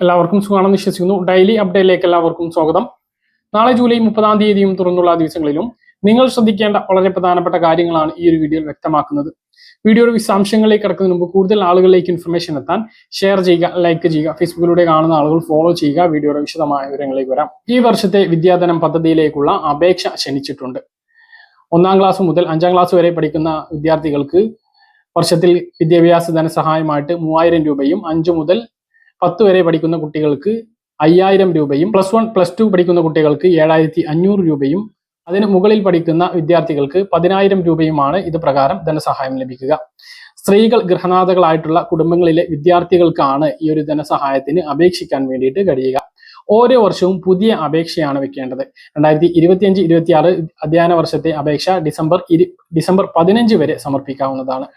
എല്ലാവർക്കും സുഖമാണെന്ന് വിശ്വസിക്കുന്നു. ഡെയിലി അപ്ഡേറ്റിലേക്ക് എല്ലാവർക്കും സ്വാഗതം. നാളെ ജൂലൈ മുപ്പതാം തീയതിയും തുറന്നുള്ള ദിവസങ്ങളിലും നിങ്ങൾ ശ്രദ്ധിക്കേണ്ട വളരെ പ്രധാനപ്പെട്ട കാര്യങ്ങളാണ് ഈ ഒരു വീഡിയോയിൽ വ്യക്തമാക്കുന്നത്. വീഡിയോയുടെ വിശദാംശങ്ങളിലേക്ക് കിടക്കുന്നതിന് മുമ്പ് കൂടുതൽ ആളുകളിലേക്ക് ഇൻഫർമേഷൻ എത്താൻ ഷെയർ ചെയ്യുക ലൈക്ക് ചെയ്യുക ഫേസ്ബുക്കിലൂടെ കാണുന്ന ആളുകൾ ഫോളോ ചെയ്യുക. വീഡിയോയുടെ വിശദമായ വിവരങ്ങളിലേക്ക് വരാം. ഈ വർഷത്തെ വിദ്യാധനം പദ്ധതിയിലേക്കുള്ള അപേക്ഷ ക്ഷണിച്ചിട്ടുണ്ട്. ഒന്നാം ക്ലാസ് മുതൽ അഞ്ചാം ക്ലാസ് വരെ പഠിക്കുന്ന വിദ്യാർത്ഥികൾക്ക് വർഷത്തിൽ വിദ്യാഭ്യാസ ധനസഹായമായിട്ട് മൂവായിരം രൂപയും അഞ്ചു മുതൽ പത്ത് വരെ പഠിക്കുന്ന കുട്ടികൾക്ക് അയ്യായിരം രൂപയും പ്ലസ് വൺ പ്ലസ് ടു പഠിക്കുന്ന കുട്ടികൾക്ക് ഏഴായിരത്തി അഞ്ഞൂറ് രൂപയും അതിന് മുകളിൽ പഠിക്കുന്ന വിദ്യാർത്ഥികൾക്ക് പതിനായിരം രൂപയുമാണ് ഇത് പ്രകാരം ധനസഹായം ലഭിക്കുക. സ്ത്രീകൾ ഗൃഹനാഥകളായിട്ടുള്ള കുടുംബങ്ങളിലെ വിദ്യാർത്ഥികൾക്കാണ് ഈ ഒരു ധനസഹായത്തിന് അപേക്ഷിക്കാൻ വേണ്ടിയിട്ട് കഴിയുക. ഓരോ വർഷവും പുതിയ അപേക്ഷയാണ് വെക്കേണ്ടത്. രണ്ടായിരത്തി ഇരുപത്തിയഞ്ച് ഇരുപത്തിയാറ് അധ്യയന വർഷത്തെ അപേക്ഷ ഡിസംബർ ഇരു ഡിസംബർ പതിനഞ്ച് വരെ സമർപ്പിക്കാവുന്നതാണ്.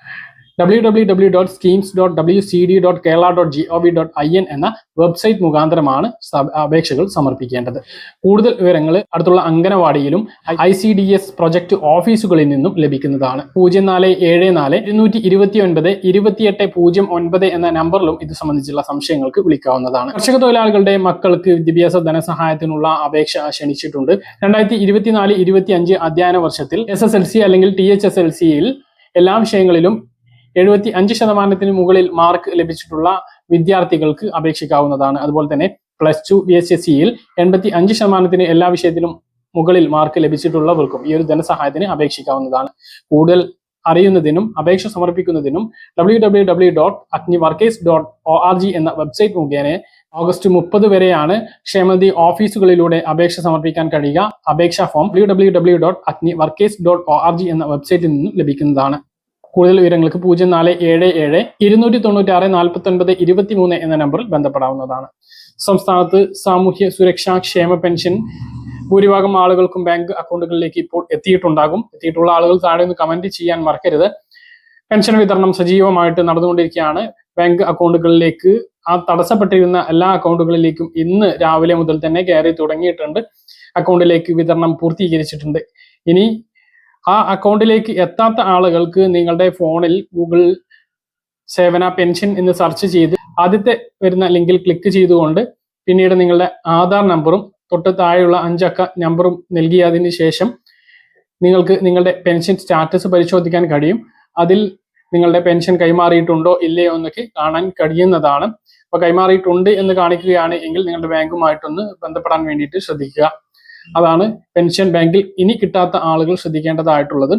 W W W dot schemes dot W C D dot Kerala dot G O V dot I N എന്ന വെബ്സൈറ്റ് മുഖാന്തരമാണ് അപേക്ഷകൾ സമർപ്പിക്കേണ്ടത്. കൂടുതൽ വിവരങ്ങൾ അടുത്തുള്ള അംഗനവാടിയിലും I C D S project ഓഫീസുകളിൽ നിന്നും ലഭിക്കുന്നതാണ്. പൂജ്യം നാല് ഏഴ് നാല് ഇരുന്നൂറ്റി ഇരുപത്തി ഒൻപത് ഇരുപത്തിയെട്ട് പൂജ്യം ഒൻപത് എന്ന നമ്പറിലും ഇത് സംബന്ധിച്ചുള്ള സംശയങ്ങൾക്ക് വിളിക്കാവുന്നതാണ്. കർഷക തൊഴിലാളികളുടെ മക്കൾക്ക് വിദ്യാഭ്യാസ ധനസഹായത്തിനുള്ള അപേക്ഷ ക്ഷണിച്ചിട്ടുണ്ട്. രണ്ടായിരത്തി ഇരുപത്തിനാല് ഇരുപത്തി അഞ്ച് അധ്യയന വർഷത്തിൽ എസ് എസ് എൽ സി അല്ലെങ്കിൽ ടി എച്ച് എസ് എൽ സിയിൽ എല്ലാ വിഷയങ്ങളിലും എഴുപത്തി അഞ്ച് ശതമാനത്തിന് മുകളിൽ മാർക്ക് ലഭിച്ചിട്ടുള്ള വിദ്യാർത്ഥികൾക്ക് അപേക്ഷിക്കാവുന്നതാണ്. അതുപോലെ തന്നെ plus two B S S സിയിൽ എൺപത്തി അഞ്ച് ശതമാനത്തിന് എല്ലാ വിഷയത്തിലും മുകളിൽ മാർക്ക് ലഭിച്ചിട്ടുള്ളവർക്കും ഈ ഒരു ധനസഹായത്തിന് അപേക്ഷിക്കാവുന്നതാണ്. കൂടുതൽ അറിയുന്നതിനും അപേക്ഷ സമർപ്പിക്കുന്നതിനും W W W dot agri workers dot O R G എന്ന വെബ്സൈറ്റ് മുഖേന ഓഗസ്റ്റ് മുപ്പത് വരെയാണ് ക്ഷേമനിധി ഓഫീസുകളിലൂടെ അപേക്ഷ സമർപ്പിക്കാൻ കഴിയുക. അപേക്ഷാ form W W W dot agri workers dot O R G എന്ന വെബ്സൈറ്റിൽ നിന്നും ലഭിക്കുന്നതാണ്. കൂടുതൽ വിവരങ്ങൾക്ക് പൂജ്യം നാല് ഏഴ് ഏഴ് ഇരുന്നൂറ്റി തൊണ്ണൂറ്റി ആറ് നാൽപ്പത്തി ഒൻപത് ഇരുപത്തി മൂന്ന് എന്ന നമ്പറിൽ ബന്ധപ്പെടാവുന്നതാണ്. സംസ്ഥാനത്ത് സാമൂഹ്യ സുരക്ഷാ ക്ഷേമ പെൻഷൻ ഭൂരിഭാഗം ആളുകൾക്കും ബാങ്ക് അക്കൗണ്ടുകളിലേക്ക് ഇപ്പോൾ എത്തിയിട്ടുണ്ടാകും. എത്തിയിട്ടുള്ള ആളുകൾ താഴെ ഒന്ന് കമന്റ് ചെയ്യാൻ മറക്കരുത്. പെൻഷൻ വിതരണം സജീവമായിട്ട് നടന്നുകൊണ്ടിരിക്കുകയാണ്. ബാങ്ക് അക്കൗണ്ടുകളിലേക്ക് ആ തടസ്സപ്പെട്ടിരുന്ന എല്ലാ അക്കൗണ്ടുകളിലേക്കും ഇന്ന് രാവിലെ മുതൽ തന്നെ കയറി തുടങ്ങിയിട്ടുണ്ട്. അക്കൗണ്ടിലേക്ക് വിതരണം പൂർത്തീകരിച്ചിട്ടുണ്ട്. ഇനി ആ അക്കൗണ്ടിലേക്ക് എത്താത്ത ആളുകൾക്ക് നിങ്ങളുടെ ഫോണിൽ ഗൂഗിൾ സേവന പെൻഷൻ എന്ന് സെർച്ച് ചെയ്ത് ആദ്യത്തെ വരുന്ന ലിങ്കിൽ ക്ലിക്ക് ചെയ്തുകൊണ്ട് പിന്നീട് നിങ്ങളുടെ ആധാർ നമ്പറും തൊട്ട് താഴെയുള്ള അഞ്ചക്ക നമ്പറും നൽകിയതിന് ശേഷം നിങ്ങൾക്ക് നിങ്ങളുടെ പെൻഷൻ സ്റ്റാറ്റസ് പരിശോധിക്കാൻ കഴിയും. അതിൽ നിങ്ങളുടെ പെൻഷൻ കൈമാറിയിട്ടുണ്ടോ ഇല്ലയോ എന്നൊക്കെ കാണാൻ കഴിയുന്നതാണ്. അപ്പോൾ കൈമാറിയിട്ടുണ്ട് എന്ന് കാണിക്കുകയാണ് എങ്കിൽ നിങ്ങളുടെ ബാങ്കുമായിട്ടൊന്ന് ബന്ധപ്പെടാൻ വേണ്ടിയിട്ട് ശ്രദ്ധിക്കുക. അതാണ് പെൻഷൻ ബാങ്കിൽ ഇനി കിട്ടാത്ത ആളുകൾ ശ്രദ്ധിക്കേണ്ടതായിട്ടുള്ളത്.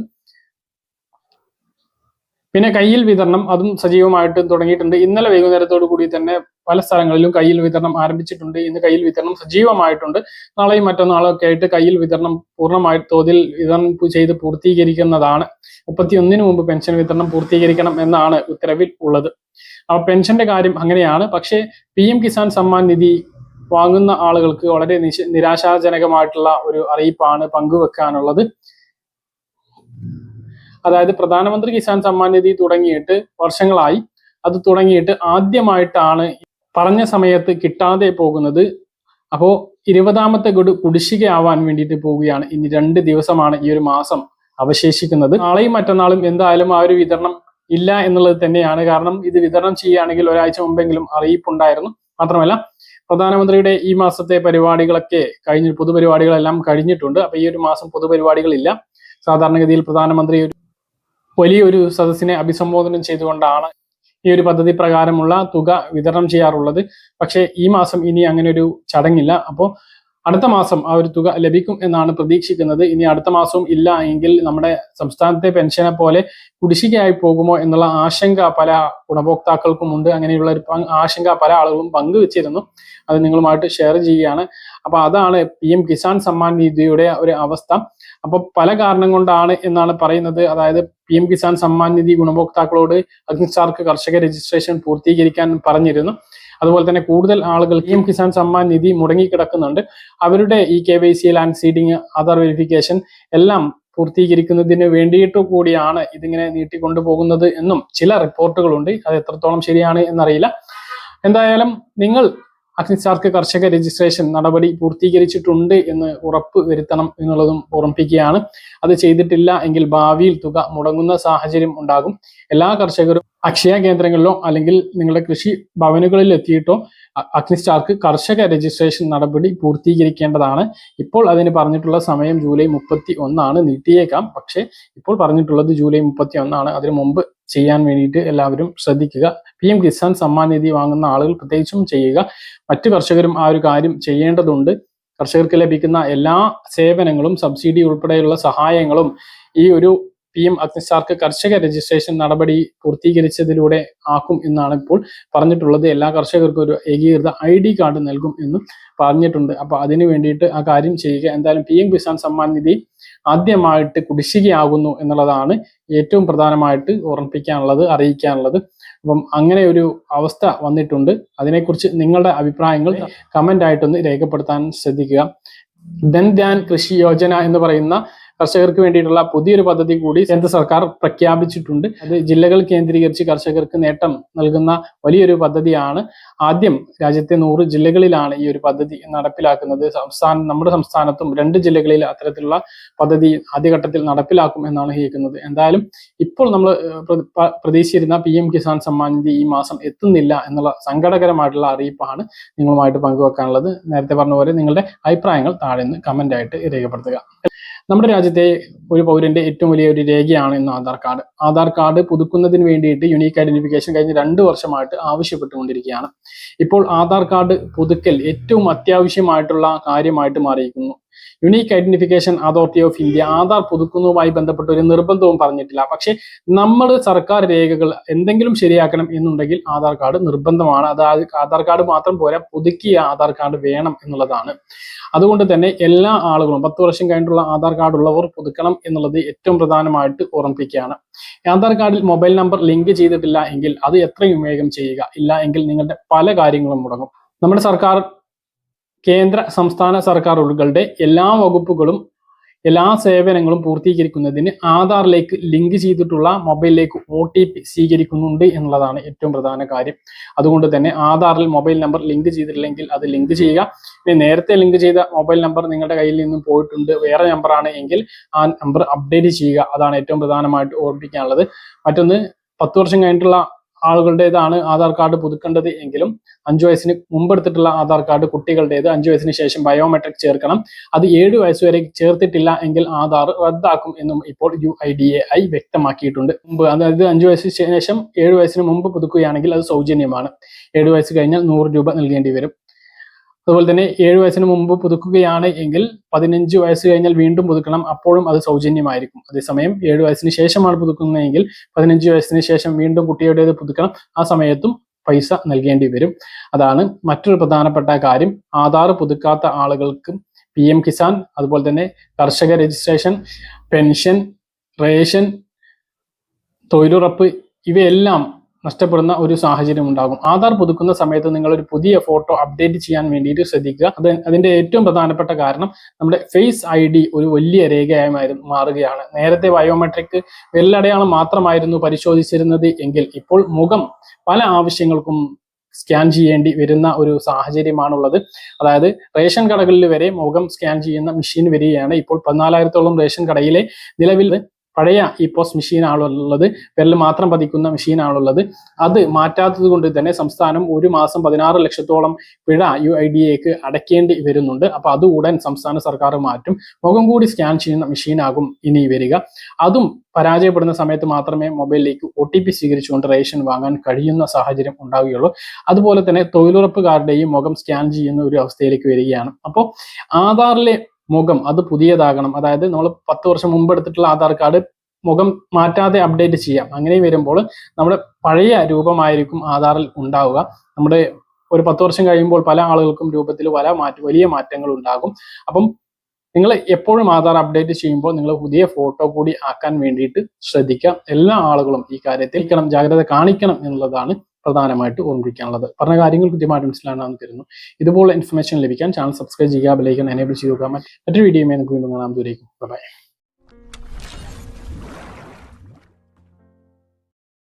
പിന്നെ കയ്യിൽ വിതരണം അതും സജീവമായിട്ട് തുടങ്ങിയിട്ടുണ്ട്. ഇന്നലെ വൈകുന്നേരത്തോടു കൂടി തന്നെ പല സ്ഥലങ്ങളിലും കയ്യിൽ വിതരണം ആരംഭിച്ചിട്ടുണ്ട്. ഇന്ന് കയ്യിൽ വിതരണം സജീവമായിട്ടുണ്ട്. നാളെയും മറ്റന്നാളും ഒക്കെ ആയിട്ട് കയ്യിൽ വിതരണം പൂർണമായി തോതിൽ വിതരണം ചെയ്ത് പൂർത്തീകരിക്കുന്നതാണ്. മുപ്പത്തിയൊന്നിന് മുമ്പ് പെൻഷൻ വിതരണം പൂർത്തീകരിക്കണം എന്നാണ് ഉത്തരവിൽ ഉള്ളത്. അപ്പൊ പെൻഷന്റെ കാര്യം അങ്ങനെയാണ്. പക്ഷേ പി എം കിസാൻ സമ്മാൻ നിധി വാങ്ങുന്ന ആളുകൾക്ക് വളരെ നിരാശാജനകമായിട്ടുള്ള ഒരു അറിയിപ്പാണ് പങ്കുവെക്കാനുള്ളത്. അതായത് പ്രധാനമന്ത്രി കിസാൻ സമ്മാൻ നിധി തുടങ്ങിയിട്ട് വർഷങ്ങളായി. അത് തുടങ്ങിയിട്ട് ആദ്യമായിട്ടാണ് പറഞ്ഞ സമയത്ത് കിട്ടാതെ പോകുന്നത്. അപ്പോ ഇരുപതാമത്തെ ഗഡു കുടിശ്ശികയാവാൻ വേണ്ടിയിട്ട് പോവുകയാണ്. ഇനി രണ്ട് ദിവസമാണ് ഈ ഒരു മാസം അവശേഷിക്കുന്നത്. നാളെയും മറ്റന്നാളും എന്തായാലും ആ ഒരു വിതരണം ഇല്ല എന്നുള്ളത് തന്നെയാണ്. കാരണം ഇത് വിതരണം ചെയ്യുകയാണെങ്കിൽ ഒരാഴ്ച മുമ്പെങ്കിലും അറിയിപ്പുണ്ടായിരുന്നു. മാത്രമല്ല പ്രധാനമന്ത്രിയുടെ ഈ മാസത്തെ പരിപാടികളൊക്കെ കഴിഞ്ഞ് പൊതുപരിപാടികളെല്ലാം കഴിഞ്ഞിട്ടുണ്ട്. അപ്പൊ ഈ ഒരു മാസം പൊതുപരിപാടികളില്ല. സാധാരണഗതിയിൽ പ്രധാനമന്ത്രി ഒരു വലിയൊരു സദസ്സിനെ അഭിസംബോധന ചെയ്തുകൊണ്ടാണ് ഈ ഒരു പദ്ധതി പ്രകാരമുള്ള തുക വിതരണം ചെയ്യാറുള്ളത്. പക്ഷേ ഈ മാസം ഇനി അങ്ങനെ ഒരു ചടങ്ങില്ല. അപ്പോൾ അടുത്ത മാസം ആ ഒരു തുക ലഭിക്കും എന്നാണ് പ്രതീക്ഷിക്കുന്നത്. ഇനി അടുത്ത മാസവും ഇല്ല എങ്കിൽ നമ്മുടെ സംസ്ഥാനത്തെ പെൻഷനെ പോലെ കുടിശ്ശികയായി പോകുമോ എന്നുള്ള ആശങ്ക പല ഗുണഭോക്താക്കൾക്കും ഉണ്ട്. അങ്ങനെയുള്ള ഒരു ആശങ്ക പല ആളുകളും പങ്കുവച്ചിരുന്നു. അത് നിങ്ങളുമായിട്ട് ഷെയർ ചെയ്യുകയാണ്. അപ്പൊ അതാണ് പി എം കിസാൻ സമ്മാൻ നിധിയുടെ ഒരു അവസ്ഥ. അപ്പൊ പല കാരണം കൊണ്ടാണ് എന്നാണ് പറയുന്നത്. അതായത് പി എം കിസാൻ സമ്മാൻ നിധി ഗുണഭോക്താക്കളോട് അഗ്നിസ്റ്റാർക്ക് കർഷക രജിസ്ട്രേഷൻ പൂർത്തീകരിക്കാൻ പറഞ്ഞിരുന്നു. അതുപോലെ തന്നെ കൂടുതൽ ആളുകൾ പി എം കിസാൻ സമ്മാൻ നിധി മുടങ്ങിക്കിടക്കുന്നുണ്ട്. അവരുടെ ഈ K Y C land seeding Aadhaar verification എല്ലാം പൂർത്തീകരിക്കുന്നതിന് വേണ്ടിയിട്ട് കൂടിയാണ് ഇതിങ്ങനെ നീട്ടിക്കൊണ്ടുപോകുന്നത് എന്നും ചില റിപ്പോർട്ടുകളുണ്ട്. അത് എത്രത്തോളം ശരിയാണ് എന്നറിയില്ല. എന്തായാലും നിങ്ങൾ അഗ്നിസാർക്ക് കർഷക രജിസ്ട്രേഷൻ നടപടി പൂർത്തീകരിച്ചിട്ടുണ്ട് എന്ന് ഉറപ്പ് വരുത്തണം എന്നുള്ളതും ഓർമ്മിപ്പിക്കുകയാണ്. അത് ചെയ്തിട്ടില്ല എങ്കിൽ ഭാവിയിൽ തുക മുടങ്ങുന്ന സാഹചര്യം ഉണ്ടാകും. എല്ലാ കർഷകരും അക്ഷയ കേന്ദ്രങ്ങളിലോ അല്ലെങ്കിൽ നിങ്ങളുടെ കൃഷി ഭവനുകളിൽ എത്തിയിട്ടോ അഗ്നിസ്റ്റാർക്ക് കർഷക രജിസ്ട്രേഷൻ നടപടി പൂർത്തീകരിക്കേണ്ടതാണ്. ഇപ്പോൾ അതിന് പറഞ്ഞിട്ടുള്ള സമയം ജൂലൈ മുപ്പത്തി ഒന്നാണ് നീട്ടിയേക്കാം. പക്ഷേ ഇപ്പോൾ പറഞ്ഞിട്ടുള്ളത് ജൂലൈ മുപ്പത്തി ഒന്നാണ് അതിനു മുമ്പ് ചെയ്യാൻ വേണ്ടിയിട്ട് എല്ലാവരും ശ്രദ്ധിക്കുക. പി എം കിസാൻ സമ്മാൻ നിധി വാങ്ങുന്ന ആളുകൾ പ്രത്യേകിച്ചും ചെയ്യുക. മറ്റു കർഷകരും ആ ഒരു കാര്യം ചെയ്യേണ്ടതുണ്ട്. കർഷകർക്ക് ലഭിക്കുന്ന എല്ലാ സേവനങ്ങളും സബ്സിഡി ഉൾപ്പെടെയുള്ള സഹായങ്ങളും ഈ ഒരു പി എം അഗ്നിസാർക്ക് കർഷക രജിസ്ട്രേഷൻ നടപടി പൂർത്തീകരിച്ചതിലൂടെ ആക്കും എന്നാണ് ഇപ്പോൾ പറഞ്ഞിട്ടുള്ളത്. എല്ലാ കർഷകർക്കും ഒരു ഏകീകൃത ഐ ഡി കാർഡ് നൽകും എന്നും പറഞ്ഞിട്ടുണ്ട്. അപ്പൊ അതിനു വേണ്ടിയിട്ട് ആ കാര്യം ചെയ്യുക. എന്തായാലും പി എം കിസാൻ സമ്മാൻ നിധി ആദ്യമായിട്ട് കുടിശ്ശികയാകുന്നു എന്നുള്ളതാണ് ഏറ്റവും പ്രധാനമായിട്ട് ഓർമ്മിപ്പിക്കാനുള്ളത് അറിയിക്കാനുള്ളത്. അപ്പം അങ്ങനെ ഒരു അവസ്ഥ വന്നിട്ടുണ്ട്. അതിനെക്കുറിച്ച് നിങ്ങളുടെ അഭിപ്രായങ്ങൾ കമന്റ് ആയിട്ടൊന്ന് രേഖപ്പെടുത്താൻ ശ്രദ്ധിക്കുക. ധൻ ധ്യാൻ കൃഷി യോജന എന്ന് പറയുന്ന കർഷകർക്ക് വേണ്ടിയിട്ടുള്ള പുതിയൊരു പദ്ധതി കൂടി കേന്ദ്ര സർക്കാർ പ്രഖ്യാപിച്ചിട്ടുണ്ട്. അത് ജില്ലകൾ കേന്ദ്രീകരിച്ച് കർഷകർക്ക് നേട്ടം നൽകുന്ന വലിയൊരു പദ്ധതിയാണ്. ആദ്യം രാജ്യത്തെ നൂറ് ജില്ലകളിലാണ് ഈ ഒരു പദ്ധതി നടപ്പിലാക്കുന്നത്. സംസ്ഥാനം നമ്മുടെ സംസ്ഥാനത്തും രണ്ട് ജില്ലകളിൽ അത്തരത്തിലുള്ള പദ്ധതി ആദ്യഘട്ടത്തിൽ നടപ്പിലാക്കും എന്നാണ് കേൾക്കുന്നത്. എന്തായാലും ഇപ്പോൾ നമ്മൾ പ്രതീക്ഷിച്ചിരുന്ന പി എം കിസാൻ സമ്മാൻ നിധി ഈ മാസം എത്തുന്നില്ല എന്നുള്ള സങ്കടകരമായിട്ടുള്ള അറിയിപ്പാണ് നിങ്ങളുമായിട്ട് പങ്കുവെക്കാനുള്ളത്. നേരത്തെ പറഞ്ഞ പോലെ നിങ്ങളുടെ അഭിപ്രായങ്ങൾ താഴെ നിന്ന് കമന്റ് ആയിട്ട് രേഖപ്പെടുത്തുക. നമ്മുടെ രാജ്യത്തെ ഒരു പൗരന്റെ ഏറ്റവും വലിയ ഒരു രേഖയാണ് ഇന്ന് ആധാർ കാർഡ്. ആധാർ കാർഡ് പുതുക്കുന്നതിന് വേണ്ടിയിട്ട് യുണീക്ക് ഐഡന്റിഫിക്കേഷൻ കഴിഞ്ഞ രണ്ട് വർഷമായിട്ട് ആവശ്യപ്പെട്ടുകൊണ്ടിരിക്കുകയാണ്. ഇപ്പോൾ ആധാർ കാർഡ് പുതുക്കൽ ഏറ്റവും അത്യാവശ്യമായിട്ടുള്ള കാര്യമായിട്ട് മാറിയിരിക്കുന്നു. Unique identification authority of India Aadhaar പുതുക്കുന്നതുമായി ബന്ധപ്പെട്ട ഒരു നിർബന്ധവും പറഞ്ഞിട്ടില്ല. പക്ഷേ നമ്മൾ സർക്കാർ രേഖകൾ എന്തെങ്കിലും ശരിയാക്കണം എന്നുണ്ടെങ്കിൽ ആധാർ കാർഡ് നിർബന്ധമാണ്. അതായത് ആധാർ കാർഡ് മാത്രം പോരാ പുതുക്കിയ ആധാർ കാർഡ് വേണം എന്നുള്ളതാണ്. അതുകൊണ്ട് തന്നെ എല്ലാ ആളുകളും പത്ത് വർഷം കഴിഞ്ഞിട്ടുള്ള ആധാർ കാർഡ് ഉള്ളവർ പുതുക്കണം എന്നുള്ളത് ഏറ്റവും പ്രധാനമായിട്ട് ഓർമ്മിപ്പിക്കുകയാണ്. ആധാർ കാർഡിൽ മൊബൈൽ നമ്പർ ലിങ്ക് ചെയ്തിട്ടില്ല എങ്കിൽ അത് എത്രയും വേഗം ചെയ്യുക. ഇല്ല എങ്കിൽ നിങ്ങളുടെ പല കാര്യങ്ങളും മുടങ്ങും. നമ്മുടെ സർക്കാർ കേന്ദ്ര സംസ്ഥാന സർക്കാരുകളുടെ എല്ലാ വകുപ്പുകളും എല്ലാ സേവനങ്ങളും പൂർത്തീകരിക്കുന്നതിന് ആധാറിലേക്ക് ലിങ്ക് ചെയ്തിട്ടുള്ള മൊബൈലിലേക്ക് ഒ ടി പി സ്വീകരിക്കുന്നുണ്ട് എന്നുള്ളതാണ് ഏറ്റവും പ്രധാന കാര്യം. അതുകൊണ്ട് തന്നെ ആധാറിൽ മൊബൈൽ നമ്പർ ലിങ്ക് ചെയ്തിട്ടില്ലെങ്കിൽ അത് ലിങ്ക് ചെയ്യുക. പിന്നെ നേരത്തെ ലിങ്ക് ചെയ്ത മൊബൈൽ നമ്പർ നിങ്ങളുടെ കയ്യിൽ നിന്നും പോയിട്ടുണ്ട് വേറെ നമ്പറാണ് എങ്കിൽ ആ നമ്പർ അപ്ഡേറ്റ് ചെയ്യുക. അതാണ് ഏറ്റവും പ്രധാനമായിട്ട് ഓർമ്മിപ്പിക്കാനുള്ളത്. മറ്റൊന്ന് പത്ത് വർഷം കഴിഞ്ഞിട്ടുള്ള ആളുകളുടേതാണ് ആധാർ കാർഡ് പുതുക്കേണ്ടത് എങ്കിലും അഞ്ചു വയസ്സിന് മുമ്പ് എടുത്തിട്ടുള്ള ആധാർ കാർഡ് കുട്ടികളുടേത് അഞ്ചു വയസ്സിന് ശേഷം ബയോമെട്രിക് ചേർക്കണം. അത് ഏഴ് വരെ ചേർത്തിട്ടില്ല എങ്കിൽ ആധാർ റദ്ദാക്കും എന്നും ഇപ്പോൾ U I D A I വ്യക്തമാക്കിയിട്ടുണ്ട്. മുമ്പ് അതായത് അഞ്ചു വയസ്സിന് ശേഷം ഏഴ് വയസ്സിന് മുമ്പ് പുതുക്കുകയാണെങ്കിൽ അത് സൗജന്യമാണ്. ഏഴ് വയസ്സ് കഴിഞ്ഞാൽ നൂറ് രൂപ നൽകേണ്ടി വരും. അതുപോലെ തന്നെ ഏഴ് വയസ്സിന് മുമ്പ് പുതുക്കുകയാണ് എങ്കിൽ പതിനഞ്ച് വയസ്സ് കഴിഞ്ഞാൽ വീണ്ടും പുതുക്കണം. അപ്പോഴും അത് സൗജന്യമായിരിക്കും. അതേസമയം ഏഴ് വയസ്സിന് ശേഷമാണ് പുതുക്കുന്നതെങ്കിൽ പതിനഞ്ച് വയസ്സിന് ശേഷം വീണ്ടും കുട്ടിയുടേത് പുതുക്കണം. ആ സമയത്തും പൈസ നൽകേണ്ടി വരും. അതാണ് മറ്റൊരു പ്രധാനപ്പെട്ട കാര്യം. ആധാർ പുതുക്കാത്ത ആളുകൾക്ക് പി എം കിസാൻ അതുപോലെ തന്നെ കർഷക രജിസ്ട്രേഷൻ പെൻഷൻ റേഷൻ തൊഴിലുറപ്പ് ഇവയെല്ലാം നഷ്ടപ്പെടുന്ന ഒരു സാഹചര്യം ഉണ്ടാകും. ആധാർ പുതുക്കുന്ന സമയത്ത് നിങ്ങൾ ഒരു പുതിയ ഫോട്ടോ അപ്ഡേറ്റ് ചെയ്യാൻ വേണ്ടിയിട്ട് ശ്രദ്ധിക്കുക. അത് അതിന്റെ ഏറ്റവും പ്രധാനപ്പെട്ട കാരണം നമ്മുടെ ഫേസ് ഐ ഡി ഒരു വലിയ രേഖയായി മാറി- മാറുകയാണ്. നേരത്തെ ബയോമെട്രിക് വെല്ലടയാളം മാത്രമായിരുന്നു പരിശോധിച്ചിരുന്നത് എങ്കിൽ ഇപ്പോൾ മുഖം പല ആവശ്യങ്ങൾക്കും സ്കാൻ ചെയ്യേണ്ടി വരുന്ന ഒരു സാഹചര്യമാണുള്ളത്. അതായത് റേഷൻ കടകളിൽ വരെ മുഖം സ്കാൻ ചെയ്യുന്ന മെഷീൻ വരികയാണ്. ഇപ്പോൾ പതിനാലായിരത്തോളം റേഷൻ കടയിലെ നിലവിൽ പഴയ ഈ പോസ്റ്റ് മെഷീനാണുള്ളത് വിരൽ മാത്രം പതിക്കുന്ന മെഷീനാണുള്ളത് അത് മാറ്റാത്തത് കൊണ്ട് തന്നെ സംസ്ഥാനം ഒരു മാസം പതിനാറ് ലക്ഷത്തോളം പിഴ യു ഐ ഡി എക്ക് അടയ്ക്കേണ്ടി വരുന്നുണ്ട്. അപ്പൊ അത് ഉടൻ സംസ്ഥാന സർക്കാർ മാറ്റും. മുഖം കൂടി സ്കാൻ ചെയ്യുന്ന മെഷീനാകും ഇനി വരിക. അതും പരാജയപ്പെടുന്ന സമയത്ത് മാത്രമേ മൊബൈലിലേക്ക് ഒ ടി പി സ്വീകരിച്ചുകൊണ്ട് റേഷൻ വാങ്ങാൻ കഴിയുന്ന സാഹചര്യം ഉണ്ടാവുകയുള്ളൂ. അതുപോലെ തന്നെ തൊഴിലുറപ്പുകാരുടെയും മുഖം സ്കാൻ ചെയ്യുന്ന ഒരു അവസ്ഥയിലേക്ക് വരികയാണ്. അപ്പോൾ ആധാറിലെ മുഖം അത് പുതിയതാകണം. അതായത് നമ്മൾ പത്ത് വർഷം മുമ്പ് എടുത്തിട്ടുള്ള ആധാർ കാർഡ് മുഖം മാറ്റാതെ അപ്ഡേറ്റ് ചെയ്യാം. അങ്ങനെ വരുമ്പോൾ നമ്മുടെ പഴയ രൂപമായിരിക്കും ആധാറിൽ ഉണ്ടാവുക. നമ്മുടെ ഒരു പത്ത് വർഷം കഴിയുമ്പോൾ പല ആളുകൾക്കും രൂപത്തിൽ പല മാറ്റ വലിയ മാറ്റങ്ങൾ ഉണ്ടാകും. അപ്പം നിങ്ങൾ എപ്പോഴും ആധാർ അപ്ഡേറ്റ് ചെയ്യുമ്പോൾ നിങ്ങൾ പുതിയ ഫോട്ടോ കൂടി ആക്കാൻ വേണ്ടിയിട്ട് ശ്രദ്ധിക്കുക. എല്ലാ ആളുകളും ഈ കാര്യത്തിൽ ജാഗ്രത കാണിക്കണം എന്നുള്ളതാണ് പ്രധാനമായിട്ട് ഓർമ്മിപ്പിക്കാനുള്ളത്. പറഞ്ഞ കാര്യങ്ങൾ കൃത്യമായിട്ട് മനസ്സിലാണെന്ന് തരുന്നു. ഇതുപോലെ ഇൻഫർമേഷൻ ലഭിക്കാൻ ചാനൽ സബ്സ്ക്രൈബ് ചെയ്യുക ബെലൈക്കൺ എനേബിൾ ചെയ്യുക. മറ്റൊരു വീഡിയോയുമായി നമുക്ക് വീണ്ടും കാണാൻ ദൂരേക്കും ബൈ